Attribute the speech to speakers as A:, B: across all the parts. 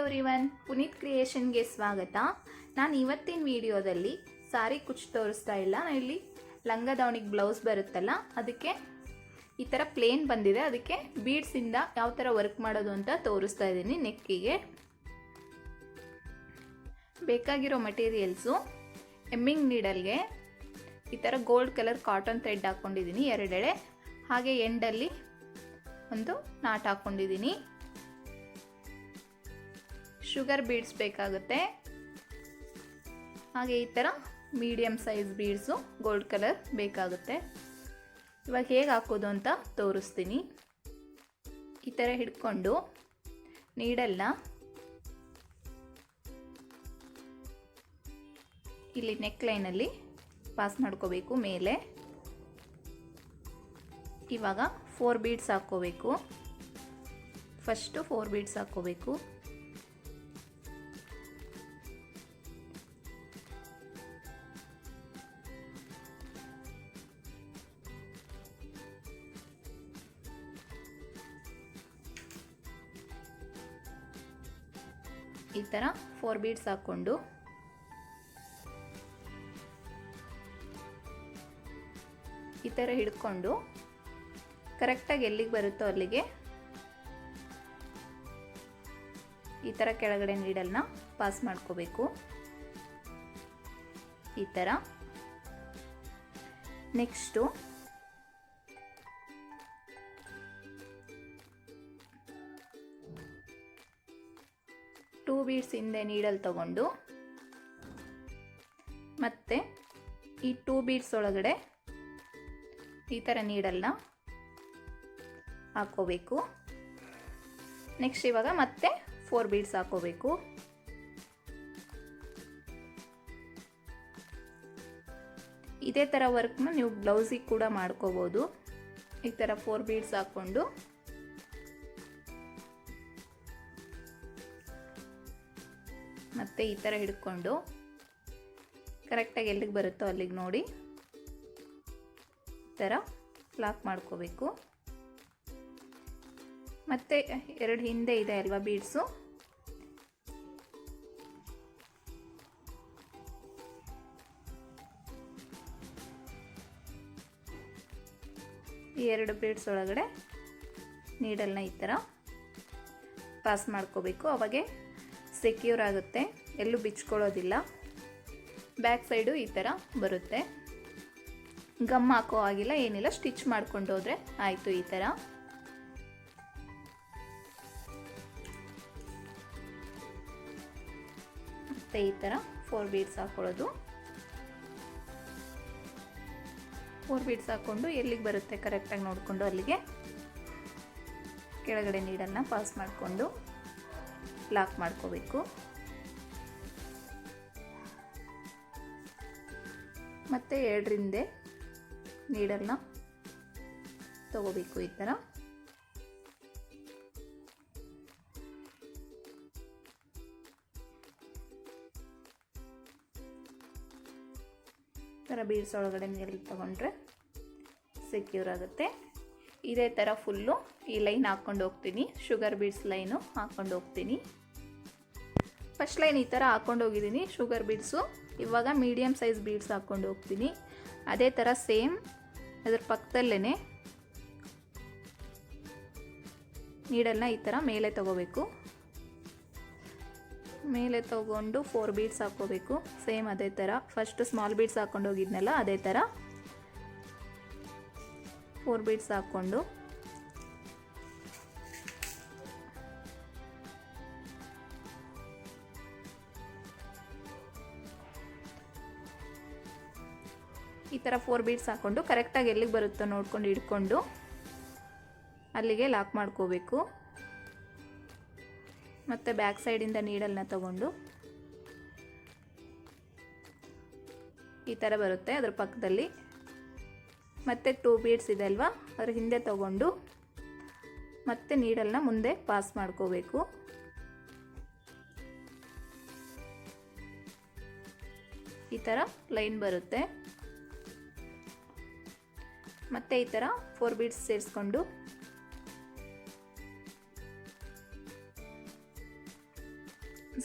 A: Every one Puneeth ಕ್ರಿಯೇಷನ್ಗೆ ಸ್ವಾಗತ. ನಾನು ಇವತ್ತಿನ ವಿಡಿಯೋದಲ್ಲಿ ಸಾರಿ ಕುಚ್ಚು ತೋರಿಸ್ತಾ ಇಲ್ಲ. ನಾನು ಇಲ್ಲಿ ಲಂಗ ದಾವಣಿಗೆ ಬ್ಲೌಸ್ ಬರುತ್ತಲ್ಲ, ಅದಕ್ಕೆ ಈ ಥರ ಪ್ಲೇನ್ ಬಂದಿದೆ. ಅದಕ್ಕೆ ಬೀಡ್ಸಿಂದ ಯಾವ ಥರ ವರ್ಕ್ ಮಾಡೋದು ಅಂತ ತೋರಿಸ್ತಾ ಇದ್ದೀನಿ ನೆಕ್ಕಿಗೆ. ಬೇಕಾಗಿರೋ ಮಟೀರಿಯಲ್ಸು ಎಮ್ಮಿಂಗ್ ನೀಡಲ್ಗೆ ಈ ಥರ ಗೋಲ್ಡ್ ಕಲರ್ ಕಾಟನ್ ಥ್ರೆಡ್ ಹಾಕ್ಕೊಂಡಿದ್ದೀನಿ ಎರಡೆಡೆ ಹಾಗೆ ಎಂಡಲ್ಲಿ ಒಂದು ನಾಟ್ ಹಾಕ್ಕೊಂಡಿದ್ದೀನಿ ಶುಗರ್ ಬೀಡ್ಸ್ ಬೇಕಾಗುತ್ತೆ. ಹಾಗೆ ಈ ಥರ medium size beads gold colour ಬೇಕಾಗುತ್ತೆ. ಇವಾಗ ಹೇಗೆ ಹಾಕೋದು ಅಂತ ತೋರಿಸ್ತೀನಿ. ಈ ಥರ ಹಿಡ್ಕೊಂಡು ನೀಡಲ್ಲ. ಇಲ್ಲಿ ನೆಕ್ ಲೈನಲ್ಲಿ ಪಾಸ್ ಮಾಡ್ಕೋಬೇಕು ಮೇಲೆ. ಇವಾಗ ಫೋರ್ ಬೀಡ್ಸ್ ಹಾಕ್ಕೋಬೇಕು ಫಸ್ಟು ಫೋರ್ ಬೀಡ್ಸ್ ಹಾಕ್ಕೋಬೇಕು ಈ ಥರ ಫೋರ್ ಬೀಡ್ಸ್ ಹಾಕ್ಕೊಂಡು ಈ ಥರ ಹಿಡ್ಕೊಂಡು ಕರೆಕ್ಟಾಗಿ ಎಲ್ಲಿಗೆ ಬರುತ್ತೋ ಅಲ್ಲಿಗೆ ಈ ಥರ ಕೆಳಗಡೆ ನೀಡಲ್ನ ಪಾಸ್ ಮಾಡ್ಕೋಬೇಕು. ಈ ಥರ. ನೆಕ್ಸ್ಟು ಬೀಡ್ಸ್ ಹಿಂದೆ ನೀಡಲ್ ತಗೊಂಡು ಮತ್ತೆ ಈ ಟೂ ಬೀಡ್ಸ್ ಒಳಗಡೆ ಈ ಥರ ನೀಡಲ್ನ ಹಾಕ್ಕೋಬೇಕು ನೆಕ್ಸ್ಟ್ ಇವಾಗ ಮತ್ತೆ ಫೋರ್ ಬೀಡ್ಸ್ ಹಾಕ್ಕೋಬೇಕು ಇದೇ ಥರ ವರ್ಕ್ನ ನೀವು ಬ್ಲೌಸಿಗೆ ಕೂಡ ಮಾಡ್ಕೋಬೋದು. ಈ ಥರ ಫೋರ್ ಬೀಡ್ಸ್ ಹಾಕ್ಕೊಂಡು ಮತ್ತೆ ಈ ಥರ ಹಿಡ್ಕೊಂಡು ಕರೆಕ್ಟಾಗಿ ಎಲ್ಲಿಗೆ ಬರುತ್ತೋ ಅಲ್ಲಿಗೆ ನೋಡಿ. ಈ ಥರ ಲಾಕ್ ಮಾಡ್ಕೋಬೇಕು. ಮತ್ತೆ ಎರಡು ಹಿಂದೆ ಇದೆ ಅಲ್ವಾ ಬೀಡ್ಸು ಈ ಎರಡು ಬೀಡ್ಸ್ ಒಳಗಡೆ ನೀಡಲ್ನ ಈ ಥರ ಪಾಸ್ ಮಾಡ್ಕೋಬೇಕು. ಅವಾಗೆ ಸೆಕ್ಯೂರ್ ಆಗುತ್ತೆ. ಎಲ್ಲೂ ಬಿಚ್ಕೊಳ್ಳೋದಿಲ್ಲ. ಬ್ಯಾಕ್ ಸೈಡು ಈ ಥರ ಬರುತ್ತೆ. ಗಮ್ ಹಾಕೋ ಆಗಿಲ್ಲ ಏನಿಲ್ಲ ಸ್ಟಿಚ್ ಮಾಡ್ಕೊಂಡು ಹೋದರೆ ಆಯಿತು ಈ ಥರ ಮತ್ತೆ ಈ ಥರ ಫೋರ್ ಬೀಡ್ಸ್ ಹಾಕ್ಕೊಳ್ಳೋದು ಫೋರ್ ಬೀಡ್ಸ್ ಹಾಕ್ಕೊಂಡು ಎಲ್ಲಿಗೆ ಬರುತ್ತೆ ಕರೆಕ್ಟಾಗಿ ನೋಡಿಕೊಂಡು ಅಲ್ಲಿಗೆ ಕೆಳಗಡೆ ನೀಡನ್ನು ಪಾಸ್ ಮಾಡಿಕೊಂಡು. ಲಾಕ್ ಮಾಡ್ಕೋಬೇಕು. ಮತ್ತು ಎರಡರಿಂದ ನೀಡಲ್ನ ತಗೋಬೇಕು ಈ ಥರ ಥರ ಬೀಡ್ಸ್ ಒಳಗಡೆ ನೀರು ತಗೊಂಡ್ರೆ ಸೆಕ್ಯೂರ್ ಆಗುತ್ತೆ. ಇದೇ ಥರ ಫುಲ್ಲು ಈ ಲೈನ್ ಹಾಕ್ಕೊಂಡು ಹೋಗ್ತೀನಿ. ಶುಗರ್ ಬೀಡ್ಸ್ ಲೈನು ಹಾಕ್ಕೊಂಡು ಹೋಗ್ತೀನಿ. ಫಸ್ಟ್ ಲೈನ್ ಈ ಥರ ಹಾಕ್ಕೊಂಡು ಹೋಗಿದ್ದೀನಿ ಶುಗರ್ ಬೀಡ್ಸು ಇವಾಗ ಮೀಡಿಯಮ್ ಸೈಜ್ ಬೀಡ್ಸ್ ಹಾಕ್ಕೊಂಡು ಹೋಗ್ತೀನಿ. ಅದೇ ಥರ ಸೇಮ್ ಅದ್ರ ಪಕ್ಕದಲ್ಲೇ ನೀಡಲ್ನ ಈ ಥರ ಮೇಲೆ ತಗೋಬೇಕು. ಮೇಲೆ ತಗೊಂಡು ಫೋರ್ ಬೀಡ್ಸ್ ಹಾಕ್ಕೋಬೇಕು ಸೇಮ್ ಅದೇ ಥರ ಫಸ್ಟ್ ಸ್ಮಾಲ್ ಬೀಡ್ಸ್ ಹಾಕ್ಕೊಂಡು ಹೋಗಿದ್ನಲ್ಲ, ಅದೇ ಥರ ಫೋರ್ ಬೀಟ್ಸ್ ಹಾಕ್ಕೊಂಡು ಈ ಥರ ಫೋರ್ ಬೀಟ್ಸ್ ಹಾಕ್ಕೊಂಡು ಕರೆಕ್ಟಾಗಿ ಎಲ್ಲಿಗೆ ಬರುತ್ತೋ ನೋಡ್ಕೊಂಡು ಹಿಡ್ಕೊಂಡು ಅಲ್ಲಿಗೆ ಲಾಕ್ ಮಾಡ್ಕೋಬೇಕು. ಮತ್ತು ಬ್ಯಾಕ್ ಸೈಡಿಂದ ನೀಡಲ್ನ ತಗೊಂಡು ಈ ಥರ ಬರುತ್ತೆ ಅದ್ರ ಪಕ್ಕದಲ್ಲಿ. ಮತ್ತೆ ಟೂ ಬೀಡ್ಸ್ ಇದೆ ಅಲ್ವಾ ಅದ್ರ ಹಿಂದೆ ತಗೊಂಡು ಮತ್ತೆ ನೀಡಲ್ನ ಮುಂದೆ ಪಾಸ್ ಮಾಡ್ಕೋಬೇಕು. ಈ ಥರ ಲೈನ್ ಬರುತ್ತೆ. ಮತ್ತೆ ಈ ಥರ ಫೋರ್ ಬೀಡ್ಸ್ ಸೇರಿಸ್ಕೊಂಡು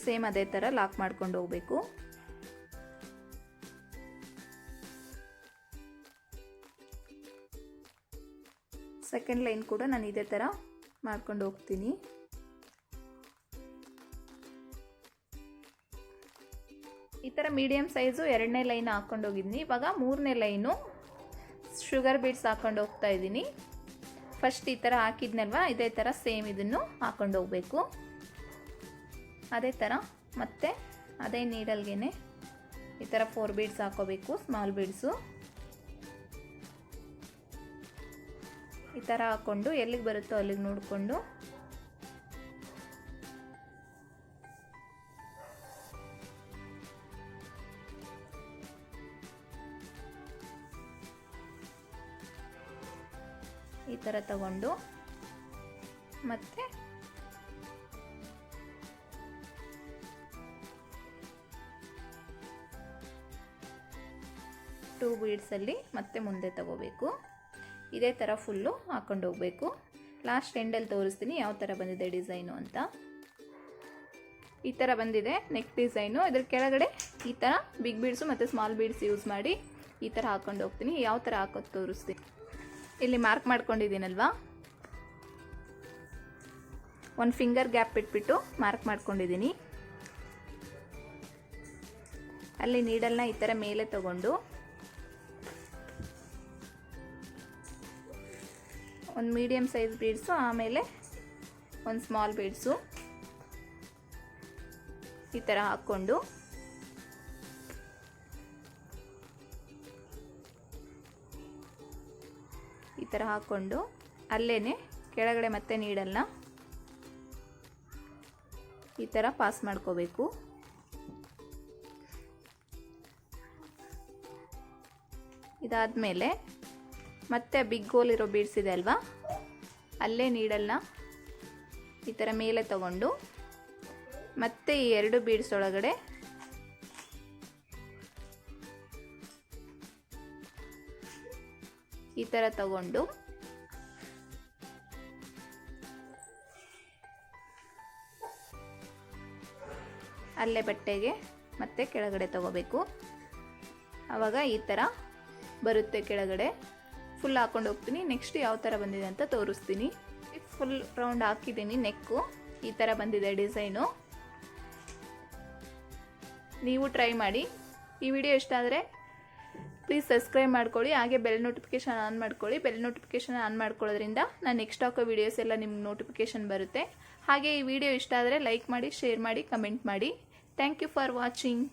A: ಸೇಮ್ ಅದೇ ಥರ ಲಾಕ್ ಮಾಡ್ಕೊಂಡು ಹೋಗಬೇಕು. ಸೆಕೆಂಡ್ ಲೈನ್ ಕೂಡ ನಾನು ಇದೇ ಥರ ಮಾಡ್ಕೊಂಡು ಹೋಗ್ತೀನಿ. ಈ ಥರ ಮೀಡಿಯಮ್ ಸೈಜು ಎರಡನೇ ಲೈನ್ ಹಾಕ್ಕೊಂಡು ಹೋಗಿದ್ದೀನಿ. ಇವಾಗ ಮೂರನೇ ಲೈನು ಶುಗರ್ ಬೀಡ್ಸ್ ಹಾಕ್ಕೊಂಡು ಹೋಗ್ತಾ ಇದ್ದೀನಿ. ಫಸ್ಟ್ ಈ ಥರ ಹಾಕಿದ್ನಲ್ವ? ಇದೇ ಥರ ಸೇಮ್ ಇದನ್ನು ಹಾಕ್ಕೊಂಡು ಹೋಗಬೇಕು. ಅದೇ ಥರ ಮತ್ತೆ ಅದೇ ನೀಡಲ್ಗೆ ಈ ಥರ ಫೋರ್ ಬೀಡ್ಸ್ ಹಾಕೋಬೇಕು ಸ್ಮಾಲ್ ಬೀಡ್ಸು ಈ ಥರ ಹಾಕ್ಕೊಂಡು ಎಲ್ಲಿಗೆ ಬರುತ್ತೋ ಅಲ್ಲಿಗೆ ನೋಡಿಕೊಂಡು. ಈ ಥರ ತಗೊಂಡು ಮತ್ತೆ ಟೂ ಬೀಡ್ಸಲ್ಲಿ ಮತ್ತೆ ಮುಂದೆ ತಗೋಬೇಕು. ಇದೇ ಥರ ಫುಲ್ಲು ಹಾಕ್ಕೊಂಡು ಹೋಗಬೇಕು. ಲಾಸ್ಟ್ ಎಂಡಲ್ಲಿ ತೋರಿಸ್ತೀನಿ ಯಾವ ಥರ ಬಂದಿದೆ ಡಿಸೈನು ಅಂತ. ಈ ಥರ ಬಂದಿದೆ ನೆಕ್ ಡಿಸೈನು ಇದ್ರ ಕೆಳಗಡೆ ಈ ಥರ ಬಿಗ್ ಬೀಡ್ಸು ಮತ್ತು ಸ್ಮಾಲ್ ಬೀಡ್ಸ್ ಯೂಸ್ ಮಾಡಿ ಈ ಥರ ಹಾಕ್ಕೊಂಡು ಹೋಗ್ತೀನಿ. ಯಾವ ಥರ ಹಾಕೋದು ತೋರಿಸ್ತೀನಿ. ಇಲ್ಲಿ ಮಾರ್ಕ್ ಮಾಡ್ಕೊಂಡಿದ್ದೀನಲ್ವಾ? ಒಂದು ಫಿಂಗರ್ ಗ್ಯಾಪ್ ಇಟ್ಬಿಟ್ಟು ಮಾರ್ಕ್ ಮಾಡ್ಕೊಂಡಿದ್ದೀನಿ. ಅಲ್ಲಿ ನೀಡಲ್ನ ಈ ಥರ ಮೇಲೆ ತಗೊಂಡು ಒಂದು ಮೀಡಿಯಮ್ ಸೈಜ್ ಬೀಡ್ಸು, ಆಮೇಲೆ ಒಂದು ಸ್ಮಾಲ್ ಬೀಡ್ಸು ಈ ಥರ ಹಾಕ್ಕೊಂಡು ಈ ಥರ ಹಾಕ್ಕೊಂಡು ಅಲ್ಲೇ ಕೆಳಗಡೆ ಮತ್ತೆ ನೀಡಲ್ಲ ಈ ಥರ ಪಾಸ್ ಮಾಡ್ಕೋಬೇಕು. ಇದಾದಮೇಲೆ ಮತ್ತೆ ಬಿಗ್ ಗೋಲ್ ಇರೋ ಬೀಡ್ಸ್ ಇದೆ ಅಲ್ವಾ? ಅಲ್ಲೇ ನೀಡಲ್ಲ ಈ ಥರ ಮೇಲೆ ತಗೊಂಡು ಮತ್ತೆ ಈ ಎರಡು ಬೀಡ್ಸ್ ಒಳಗಡೆ ಈ ಥರ ತಗೊಂಡು ಅಲ್ಲೇ ಬಟ್ಟೆಗೆ ಮತ್ತೆ ಕೆಳಗಡೆ ತಗೋಬೇಕು. ಆವಾಗ ಈ ಥರ ಬರುತ್ತೆ ಕೆಳಗಡೆ. ಫುಲ್ ಹಾಕೊಂಡು ಹೋಗ್ತೀನಿ. ನೆಕ್ಸ್ಟ್ ಯಾವ ಥರ ಬಂದಿದೆ ಅಂತ ತೋರಿಸ್ತೀನಿ. ಫುಲ್ ರೌಂಡ್ ಹಾಕಿದ್ದೀನಿ ನೆಕ್ಕು. ಈ ಥರ ಬಂದಿದೆ ಡಿಸೈನು. ನೀವು ಟ್ರೈ ಮಾಡಿ. ಈ ವಿಡಿಯೋ ಇಷ್ಟ ಆದರೆ ಪ್ಲೀಸ್ ಸಬ್ಸ್ಕ್ರೈಬ್ ಮಾಡ್ಕೊಳ್ಳಿ. ಹಾಗೆ ಬೆಲ್ ನೋಟಿಫಿಕೇಷನ್ ಆನ್ ಮಾಡ್ಕೊಳ್ಳಿ. ಬೆಲ್ ನೋಟಿಫಿಕೇಷನ್ ಆನ್ ಮಾಡ್ಕೊಳ್ಳೋದ್ರಿಂದ ನಾನು ನೆಕ್ಸ್ಟ್ ಹಾಕೋ ವೀಡಿಯೋಸ್ ಎಲ್ಲ ನಿಮ್ಗೆ ನೋಟಿಫಿಕೇಷನ್ ಬರುತ್ತೆ. ಹಾಗೆ ಈ ವಿಡಿಯೋ ಇಷ್ಟ ಆದರೆ ಲೈಕ್ ಮಾಡಿ ಶೇರ್ ಮಾಡಿ ಕಮೆಂಟ್ ಮಾಡಿ. Thank you for watching